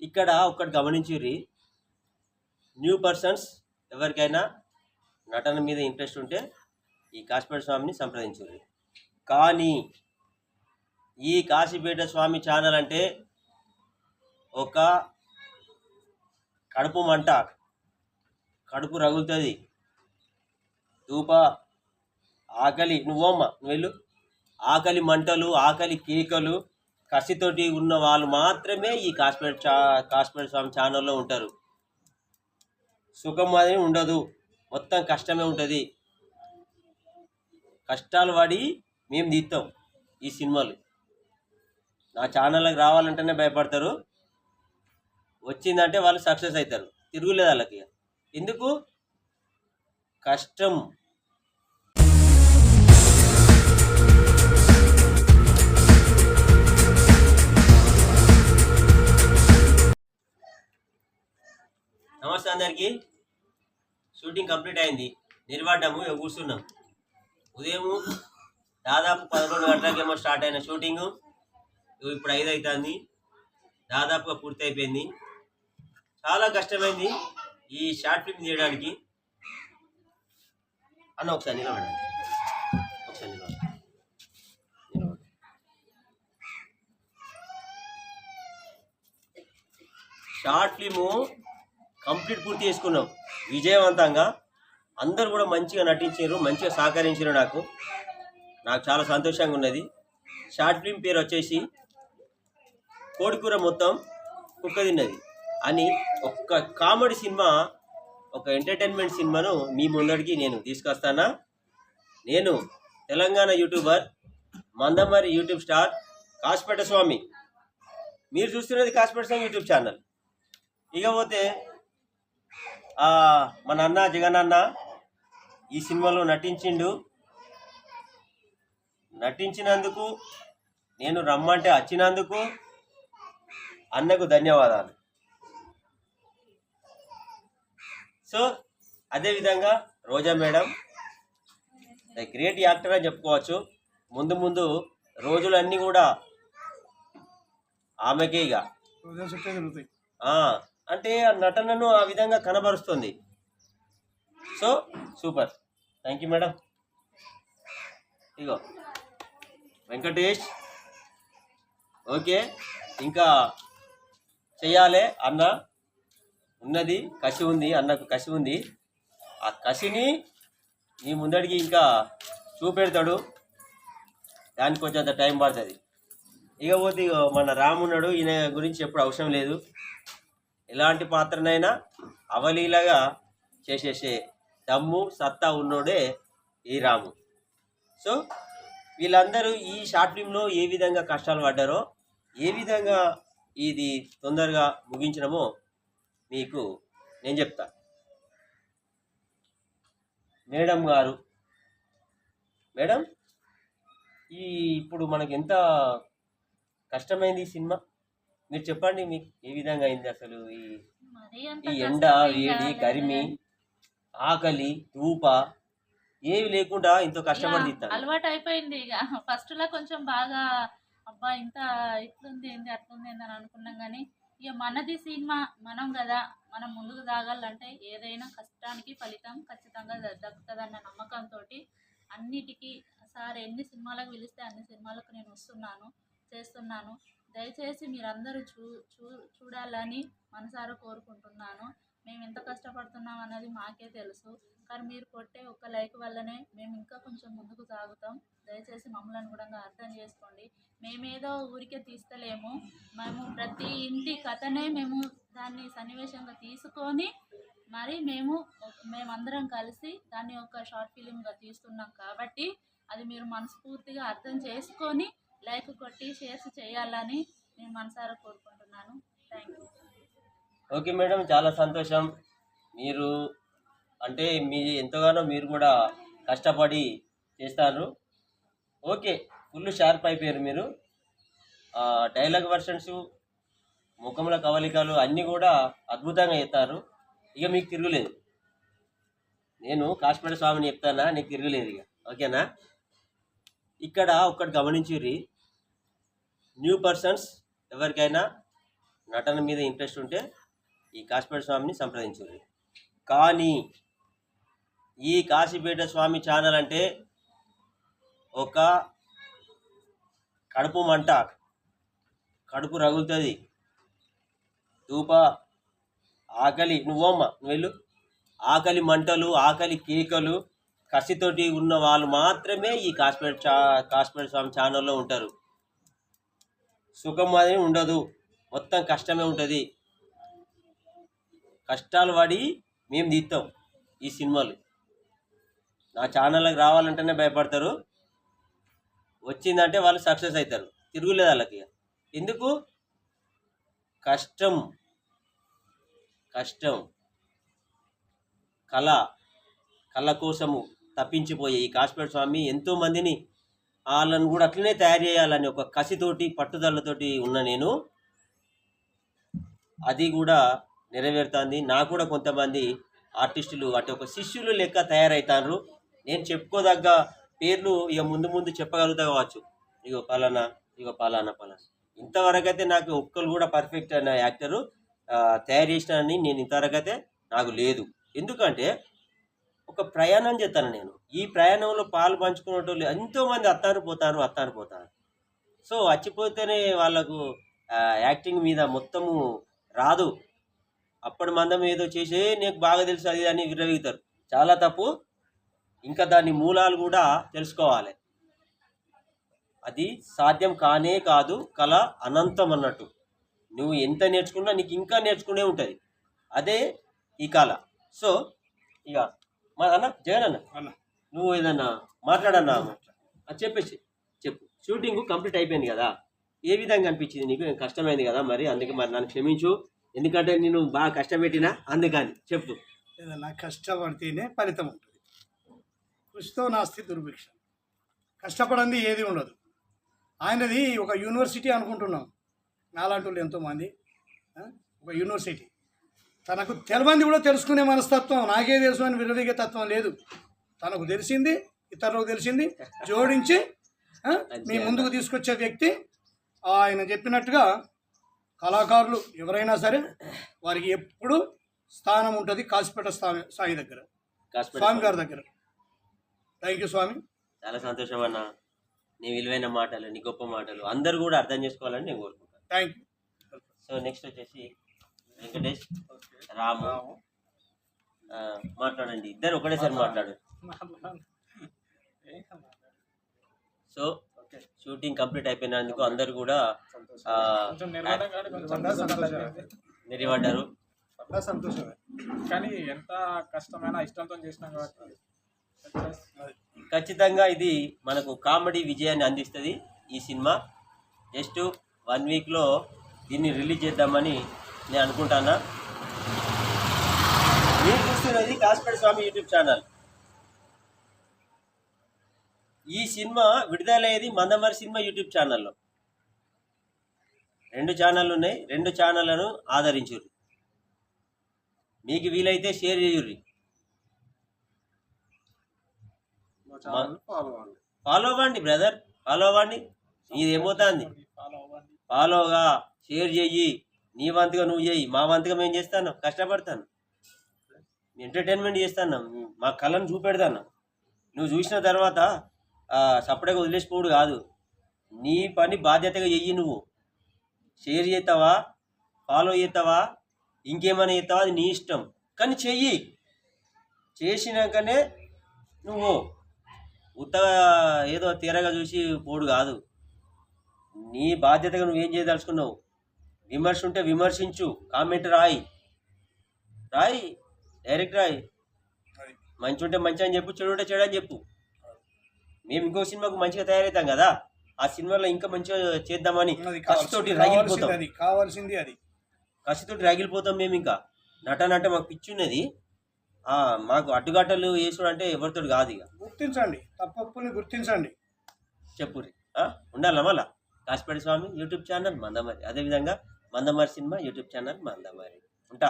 ఇక్కడ ఒకటి గమనించుర్రి. New persons ఎవరికైనా నటన మీద ఇంట్రెస్ట్ ఉంటే ఈ కాశీపేట స్వామిని సంప్రదించుర్రి. కానీ ఈ కాశీపేట స్వామి ఛానల్ అంటే ఒక కడుపు మంట కడుపు రగులుతుంది. ధూప ఆకలి నువ్వమ్మ నువ్వు వెళ్ళు ఆకలి మంటలు ఆకలి కేకలు కసితోటి ఉన్న వాళ్ళు మాత్రమే ఈ కాశ్మీర్ చా కాశ్మీర్ స్వామి ఛానల్లో ఉంటారు. సుఖం అనేది ఉండదు. మొత్తం కష్టమే ఉంటుంది. కష్టాలు పడి మేము తీస్తాం ఈ సినిమాలు. నా ఛానల్కి రావాలంటేనే భయపడతారు. వచ్చిందంటే వాళ్ళు సక్సెస్ అవుతారు తిరుగులేదు వాళ్ళకి. ఎందుకు? కష్టం. మనకి షూటింగ్ కంప్లీట్ అయింది. నిలబడ్డాము కూర్చున్నాం. ఉదయం దాదాపు పదకొండు గంటలకేమో స్టార్ట్ అయిన షూటింగ్. ఇప్పుడు ఐదు అవుతుంది దాదాపుగా పూర్తి అయిపోయింది చాలా కష్టమైంది ఈ షార్ట్ ఫిల్మ్ తీయడానికి. అన్న ఒకసారి నిలబడండి. ఒకసారి నిలబడండి. షార్ట్ ఫిల్ము కంప్లీట్ పూర్తి చేసుకున్నాం. విజయవంతంగా అందరు కూడా మంచిగా నటించారు మంచిగా సహకరించారు నాకు. నాకు చాలా సంతోషంగా ఉన్నది. షార్ట్ ఫిల్మ్ పేరు వచ్చేసి కోడికూర మొత్తం కుక్క తిన్నది అని ఒక్క కామెడీ సినిమా ఒక ఎంటర్టైన్మెంట్ సినిమాను మీ ముందడికి నేను తీసుకొస్తానా? నేను Telangana YouTuber Mandamarri YouTube star Kasipeta Swamy. మీరు చూస్తున్నది కాసిపేట స్వామి యూట్యూబ్ ఛానల్. ఇకపోతే మన అన్న జగన్ అన్న ఈ సినిమాలో నటించిండు. నటించినందుకు నేను రమ్మంటే వచ్చినందుకు అన్నకు ధన్యవాదాలు. సో అదేవిధంగా Roja madam the great actor అని చెప్పుకోవచ్చు. ముందు ముందు రోజులన్నీ కూడా ఆమెకే ఇక. అంటే ఆ నటనను ఆ విధంగా కనబరుస్తుంది. So super. Thank you madam ego Venkatesh. Okay ఇంకా చెయ్యాలి అన్న. ఉన్నది కసి ఉంది అన్నకు కసి ఉంది. ఆ కసిని నీ ముందడికి ఇంకా చూపెడతాడు. దానికి కొంచెం అంత టైం పడుతుంది. ఇకపోతే ఇగో మన రామున్నాడు ఈయన గురించి ఎప్పుడు అవసరం లేదు. ఎలాంటి పాత్రనైనా అవలీలగా చేసేసే దమ్ము సత్తా ఉన్నోడే ఈ రాము. సో వీళ్ళందరూ ఈ షార్ట్ ఫిల్మ్లో ఏ విధంగా కష్టాలు పడ్డారో ఏ విధంగా ఇది తొందరగా ముగించడమో మీకు నేను చెప్తా. మేడం గారు మేడం ఈ ఇప్పుడు మనకి ఎంత కష్టమైంది ఈ సినిమా? మీరు చెప్పండి మీకు ఏ విధంగా అయింది అసలు ఈ ఎండ వేడి గరిమి ఆకలి ధూప ఏవి లేకుండా ఇంత కష్టపడి తీస్తాను అలవాటు అయిపోయింది ఇక. ఫస్ట్లో కొంచెం బాగా అబ్బా ఇంత ఇట్లుంది ఏంది అట్లుంది ఏంది అని అనుకున్నాం కానీ ఇక మనది సినిమా మనం కదా మనం ముందుకు సాగాలంటే ఏదైనా కష్టానికి ఫలితం ఖచ్చితంగా దక్కుతుంది అన్న నమ్మకంతో అన్నిటికీ సార్ ఎన్ని సినిమాలకు పిలిస్తే అన్ని సినిమాలకు నేను వస్తున్నాను చేస్తున్నాను దయచేసి మీరందరూ చూ చూ చూడాలని మనసారా కోరుకుంటున్నాను. మేము ఎంత కష్టపడుతున్నాం అన్నది మాకే తెలుసు. కానీ మీరు కొట్టే ఒక్క లైక్ వల్లనే మేము ఇంకా కొంచెం ముందుకు సాగుతాం. దయచేసి మమ్మల్ని కూడా అర్థం చేసుకోండి. మేమేదో ఊరికే తీస్తలేము. మేము ప్రతి ఇంటి కథనే మేము దాన్ని సన్నివేశంగా తీసుకొని మరి మేము మేమందరం కలిసి దాన్ని ఒక షార్ట్ ఫిలింగా తీస్తున్నాం కాబట్టి అది మీరు మనస్ఫూర్తిగా అర్థం చేసుకొని లైక్ కొట్టి షేర్స్ చేయాలని నేను మనసారా కోరుకుంటున్నాను. థ్యాంక్ ఓకే మేడం చాలా సంతోషం. మీరు అంటే మీ ఎంతగానో మీరు కూడా కష్టపడి చేస్తారు. ఓకే ఫుల్ షార్ప్ అయిపోయారు మీరు. డైలాగ్ వర్షన్స్ ముఖముల కవలికలు అన్నీ కూడా అద్భుతంగా చెప్తారు ఇక మీకు తిరుగులేదు. నేను కాశ్మీర స్వామిని చెప్తానా? నీకు తిరుగులేదు ఇక. ఓకేనా? ఇక్కడ ఒక్కటి గమనించుర్రి. న్యూ పర్సన్స్ ఎవరికైనా నటన మీద ఇంట్రెస్ట్ ఉంటే ఈ కాశీపేట స్వామిని సంప్రదించుర్రి. కానీ ఈ కాశీపేట స్వామి ఛానల్ అంటే ఒక కడుపు మంట కడుపు రగులుతుంది. తూప ఆకలి నువ్వమ్మ నువ్వు వెళ్ళు ఆకలి మంటలు ఆకలి కేకలు కసితోటి ఉన్న వాళ్ళు మాత్రమే ఈ కాశ్మీర్ చా కాశ్మీర్ స్వామి ఛానల్లో ఉంటారు. సుఖం అనేది ఉండదు. మొత్తం కష్టమే ఉంటుంది. కష్టాలు పడి మేము తీస్తాం ఈ సినిమాలు. నా ఛానల్కి రావాలంటేనే భయపడతారు. వచ్చిందంటే వాళ్ళు సక్సెస్ అవుతారు తిరుగులేదు వాళ్ళకి. ఎందుకు? కష్టం. కష్టం. కళ. కళ కోసము. తప్పించిపోయే ఈ కాశ్మీర్ స్వామి ఎంతో మందిని వాళ్ళని కూడా అట్లనే తయారు చేయాలని ఒక కసితోటి పట్టుదలతోటి ఉన్న నేను. అది కూడా నెరవేరుతుంది. నాకు కూడా కొంతమంది ఆర్టిస్టులు అటు ఒక శిష్యులు లెక్క తయారవుతారు నేను చెప్పుకోదగ్గ పేర్లు ఇక ముందు ముందు చెప్పగలుగుతా కావచ్చు. ఇగో పలానా ఇగో పలానా పలానా. ఇంతవరకు అయితే నాకు ఒక్కరు కూడా పర్ఫెక్ట్ అయిన యాక్టరు తయారు చేసిన నేను ఇంతవరకు అయితే నాకు లేదు. ఎందుకంటే ఒక ప్రయాణం చేస్తాను నేను. ఈ ప్రయాణంలో పాలు పంచుకునేటోళ్ళు ఎంతోమంది అత్తారు పోతారు అత్తారు పోతారు. సో వచ్చిపోతేనే వాళ్ళకు యాక్టింగ్ మీద మొత్తము రాదు. అప్పటి మందం ఏదో చేసే నీకు బాగా తెలుసు అది అని విరవీగుతారు చాలా తప్పు. ఇంకా దాని మూలాలు కూడా తెలుసుకోవాలి. అది సాధ్యం కానే కాదు కళ అనంతం అన్నట్టు. నువ్వు ఎంత నేర్చుకున్నా నీకు ఇంకా నేర్చుకునే ఉంటుంది. అదే ఈ కళ. సో ఇక మా అన్న జగన్ అన్న. నువ్వు ఏదన్నా మాట్లాడన్నా? అది చెప్పేసి చెప్పు. షూటింగ్ కంప్లీట్ అయిపోయింది కదా. ఏ విధంగా అనిపించింది నీకు? కష్టమైంది కదా మరి? అందుకే మరి నన్ను క్షమించు. ఎందుకంటే నేను బాగా కష్టపెట్టినా అందుకని. చెప్పు. ఏదన్నా కష్టపడితేనే ఫలితం ఉంటుంది. కృషితో నాస్తి దుర్భిక్ష. కష్టపడంది ఏది ఉండదు. ఆయనది ఒక యూనివర్సిటీ అనుకుంటున్నాం. నాలాంటి వాళ్ళు ఎంతోమంది? ఒక యూనివర్సిటీ. తనకు తెలియంది కూడా తెలుసుకునే మనస్తత్వం నాకే తెలుసు అని విరవీగే తత్వం లేదు. తనకు తెలిసింది ఇతరులకు తెలిసింది జోడించి మీ ముందుకు తీసుకొచ్చే వ్యక్తి ఆయన చెప్పినట్టుగా కళాకారులు ఎవరైనా సరే వారికి ఎప్పుడు స్థానం ఉంటుంది కాసిపేట స్వామి స్వామి దగ్గర. స్వామి గారి దగ్గర. Thank you Swamy. చాలా సంతోషం అన్న. నీ విలువైన మాటలు నీ గొప్ప మాటలు అందరూ కూడా అర్థం చేసుకోవాలని నేను కోరుకుంటాను థ్యాంక్ యూ సో నెక్స్ట్ వచ్చేసి వెంకటేష్ రాము మాట్లాడండి. ఇద్దరు ఒకటేసారి మాట్లాడు. సో షూటింగ్ కంప్లీట్ అయిపోయినందుకు అందరు కూడా ఆ, నిలబడ్డారు సంతోషమే. కానీ ఎంత కష్టమైనా ఇష్టంతో చేసినాం కాబట్టి. ఖచ్చితంగా ఇది మనకు కామెడీ విజయాన్ని అందిస్తుంది ఈ సినిమా. జస్ట్ వన్ వీక్లో దీన్ని రిలీజ్ చేద్దామని నేను అనుకుంటానా? మీరు చూస్తున్నది కాస్పేట స్వామి యూట్యూబ్ ఛానల్. ఈ సినిమా విడుదలయ్యేది మందమరి సినిమా యూట్యూబ్ ఛానల్లో. రెండు ఛానళ్ళు ఉన్నాయి రెండు ఛానళ్ళను ఆదరించుర్రి. మీకు వీలైతే షేర్ చేయుర్రి. ఫాలో అవ్వండి. బ్రదర్. ఫాలో అవ్వండి. నీది ఏమవుతుంది ఫాలోగా షేర్ చెయ్యి. నీ వంతుగా నువ్వు చేయి మా వంతుగా మేము చేస్తాను కష్టపడతాను ఎంటర్టైన్మెంట్ చేస్తాను మా కళను చూపెడతాను నువ్వు చూసిన తర్వాత సపరేట్గా వదిలేసిపోడు కాదు. నీ పని బాధ్యతగా చెయ్యి నువ్వు. షేర్ చేస్తావా? ఫాలో చేస్తావా? ఇంకేమైనా చేస్తావా? అది నీ ఇష్టం. కానీ చెయ్యి. చేసినాకనే నువ్వు ఉత్తగా ఏదో తీరగా చూసి పోడు కాదు. నీ బాధ్యతగా నువ్వేం చేయదలుచుకున్నావు? విమర్శ ఉంటే విమర్శించు. కామెంట్ రాయి. రాయి. డైరెక్ట్ రాయి. మంచి ఉంటే మంచి అని చెప్పు చెడు ఉంటే చెడు అని చెప్పు. మేము ఇంకో సినిమాకు మంచిగా తయారవుతాం కదా? ఆ సినిమాలో ఇంకా మంచిగా చేద్దామని కసితోటి రగిలిపోతాం. అది కావాల్సింది అది. కసితోటి రగిలిపోతాం మేము ఇంకా. నటన అంటే మాకు పిచ్చి ఉన్నది ఆ, మాకు అడ్డుగట్టలు వేసుడు అంటే ఎవరితోటి కాదు ఇక. గుర్తించండి తప్పప్పుల్ని గుర్తించండి. చెప్పురి ఉండాలా మళ్ళా? Kasipeta Swamy YouTube channel Mandamarri. అదేవిధంగా Mandamarri cinema YouTube channel Mandamarri ఉంటా